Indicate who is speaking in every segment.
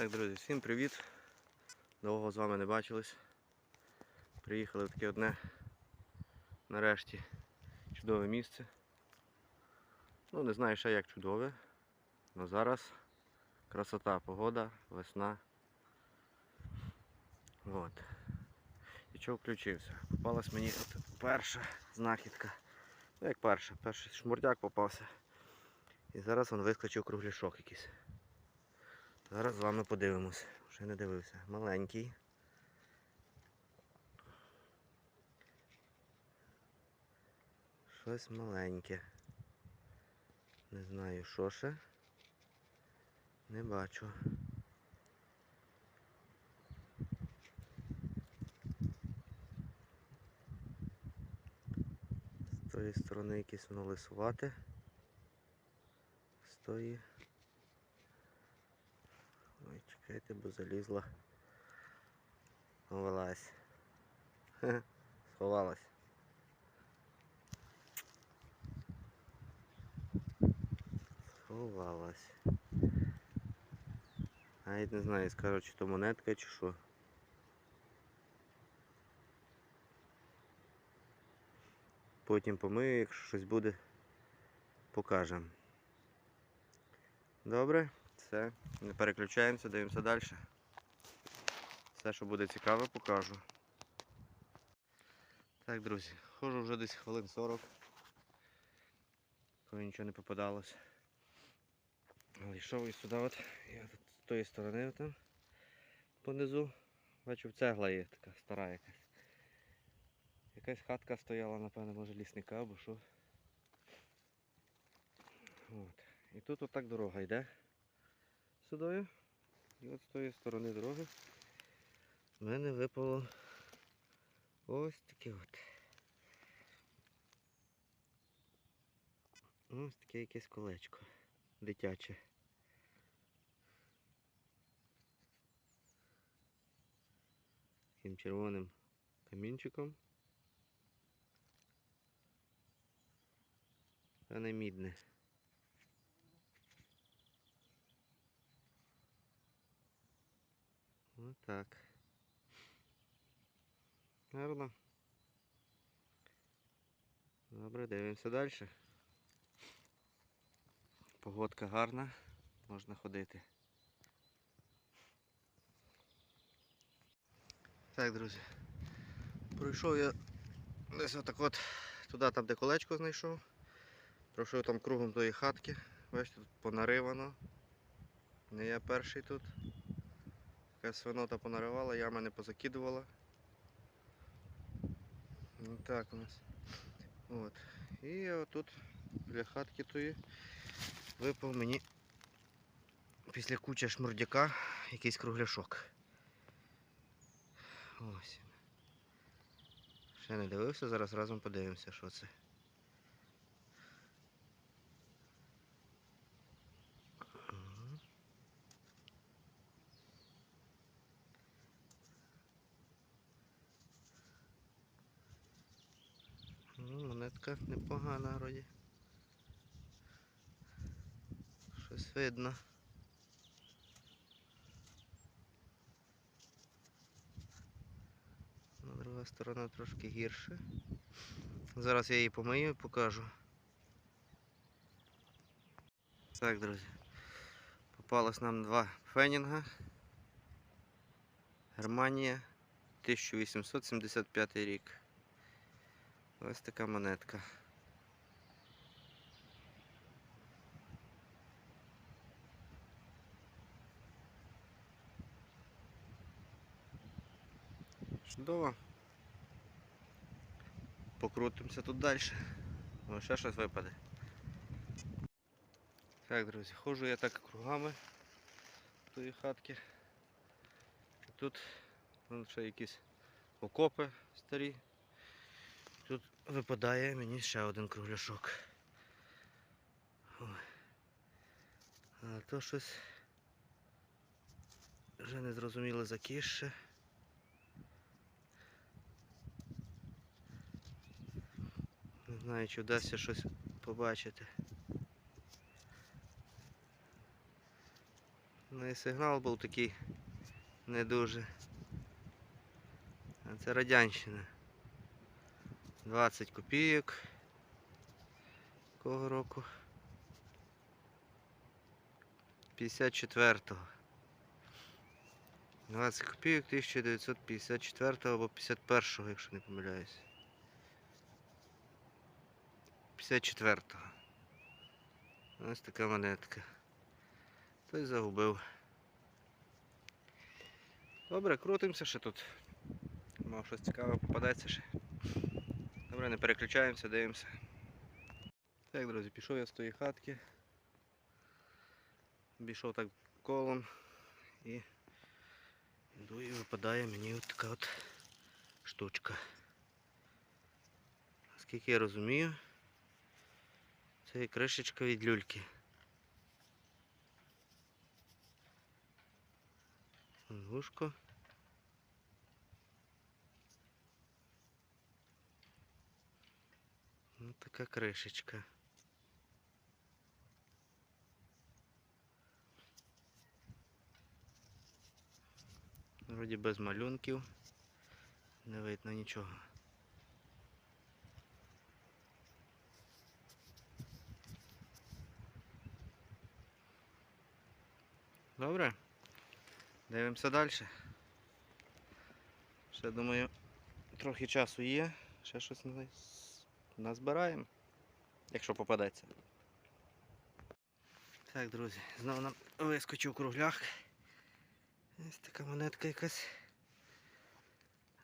Speaker 1: Так, друзі, всім привіт. Довго з вами не бачились. Приїхали в таке одне нарешті чудове місце. Ну, не знаю ще як чудове. але зараз красота, погода, весна. От. І чого включився? Попалась мені от перша знахідка. Ну як перша, перший шмурдяк попався. І зараз він вискочив кругляшок якийсь. Зараз з вами подивимось. Ще не дивився. Маленький. Щось маленьке. Не знаю що ще. Не бачу. З тої сторони якесь воно лисувате. З тої. Ой, чекайте, бо залізла. Вилазь. Сховалась. Сховалась. Навіть не знаю, скажу, чи то монетка, чи що. Потім помию, якщо щось буде, покажемо. Добре, все, не переключаємося, дивимося далі. Все, що буде цікаве, покажу. Так, друзі, ходжу вже десь хвилин 40. Коли нічого не попадалось. Але йшов і сюди от, я тут з тої сторони там понизу. Бачу, цегла є така стара якась. Якась хатка стояла, напевно, може лісника або що. От. І тут отак дорога йде сюди. І от з тої сторони дороги в мене випало ось таке от. Ось таке якесь колечко дитяче. Таким червоним камінчиком. Це не мідне. Отак. Гарно. Добре, дивимося далі. Погодка гарна, можна ходити. Так, друзі. Пройшов я десь отак от туди, там де колечко знайшов. Пройшов там кругом тої хатки. Бачите, тут понаривано. Не я перший тут. Якась свинота понаривала, яма не позакидувала. Ну так у нас. От. І отут біля хатки тої випав мені після куча шмурдяка якийсь кругляшок. Ось. Ще не дивився, зараз разом подивимося, що це. Монетка непогана вроді. Щось видно. Ну, Друга сторона трошки гірше. Зараз я її помию і покажу. Так, друзі. Попалось нам два фенінга. Германія 1875 рік. Ось така монетка. Чудово. Покрутимося тут далі. Може ще щось випаде. Так, друзі, ходжу я так кругами тої хатки. Тут ще якісь окопи старі. Випадає мені ще один кругляшок. Ой. А то щось вже не зрозуміло закіше. Не знаю, чи вдасться щось побачити. Ну і сигнал був такий не дуже. А це радянщина. 20 копійок. Кого року? 54-го. 20 копійок 1954 або 51-го, якщо не помиляюсь. 54-го. Ось така монетка. Той загубив. Добре, крутимося ще тут. Мав щось цікаве попадається ще. Добре, не переключаємося, дивимося. Так, друзі, пішов я з тої хатки. Обійшов так колом і йду і випадає мені от така от штучка. Наскільки я розумію, це кришечка від люльки. Вушко. Ось така кришечка. Вроді без малюнків. Не видно нічого. Добре. Дивимося далі. Ще думаю, трохи часу є. Ще щось на- назбираємо, якщо попадеться. Так, друзі, знову нам вискочив кругляк. Ось така монетка якась.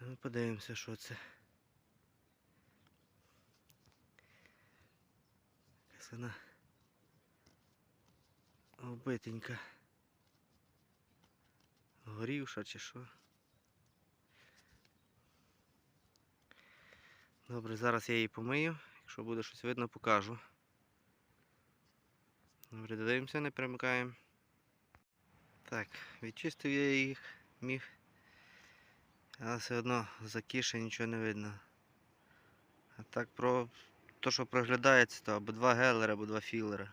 Speaker 1: Ну, Подивимося, що це. Якась вона оббитенька. Горівша чи що. Добре, зараз я її помию. Якщо буде щось видно, покажу. Добре, додивимося, не примикаємо. Так, відчистив я їх, міг. Але все одно за кіше нічого не видно. А так про то, що проглядається, то або два гелера, або два філера.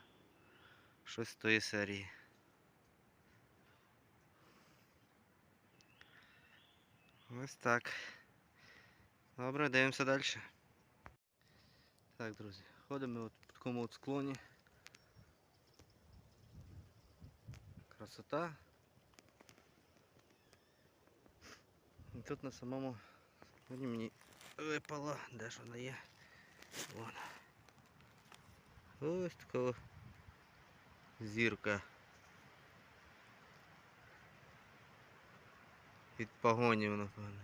Speaker 1: Щось з тої серії. Ось так. Добре, дивимося далі. Так, друзі, ходимо от по такому от склоні. Красота. І тут на самому склоні мені випало, де ж вона є. Вон. Ось така о зірка. Від погонів, напевно.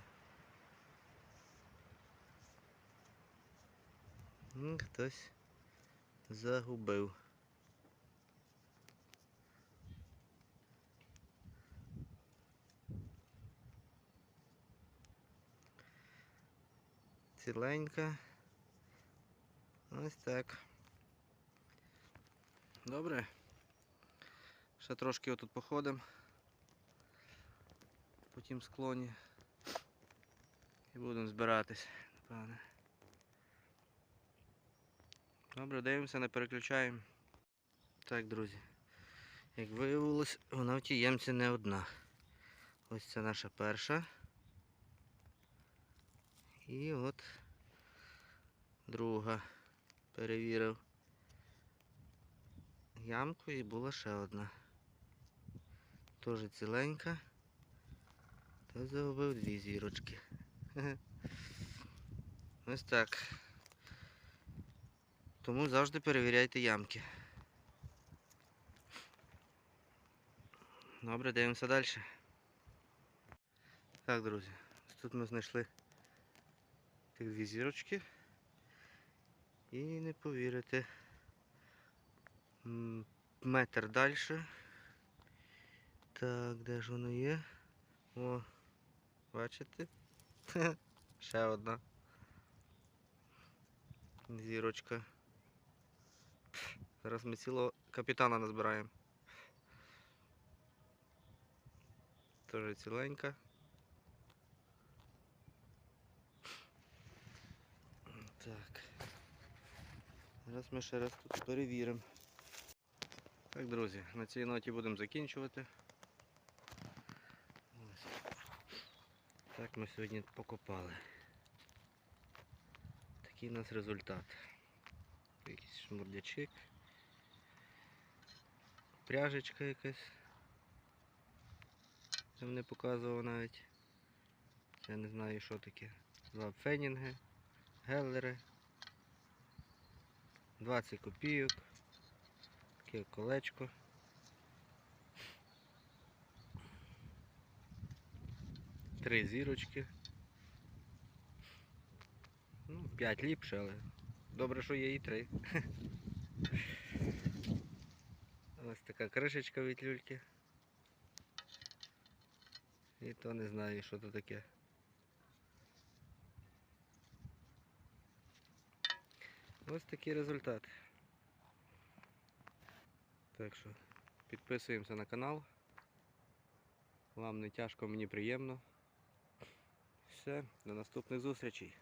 Speaker 1: Хтось загубив. Ціленька. Ось так. Добре. Ще трошки отут походимо по тім склоні. І будемо збиратись, напевне. Добре, дивимося, не переключаємо. Так, друзі. Як виявилось, вона в тій ямці не одна. Ось це наша перша. І от друга. Перевірив ямку і була ще одна. Теж ціленька. Та загубив дві зірочки. Ось так. Тому завжди перевіряйте ямки. Добре, дивимося далі. Так, друзі, тут ми знайшли тих дві зірочки. І не повірите. Метр далі. Так, де ж воно є? О, бачите? Ще одна. Зірочка. Зараз ми цілого капітана назбираємо. Теж ціленька. Так. Зараз ми ще раз тут перевіримо. Так, друзі, на цій ноті будемо закінчувати. Ось. Так ми сьогодні покопали. Такий у нас результат. Якийсь шмурдячик. Пряжечка якась. Там не показував навіть. Я не знаю що таке. Два фенінги, геллери. 20 копійок. Таке колечко. Три зірочки. Ну, 5 ліпше, але добре, що є і три. Ось така кришечка від люльки. І то не знаю, що це таке. Ось такий результат. Так що підписуємося на канал. Вам не тяжко, мені приємно. Все, до наступних зустрічей.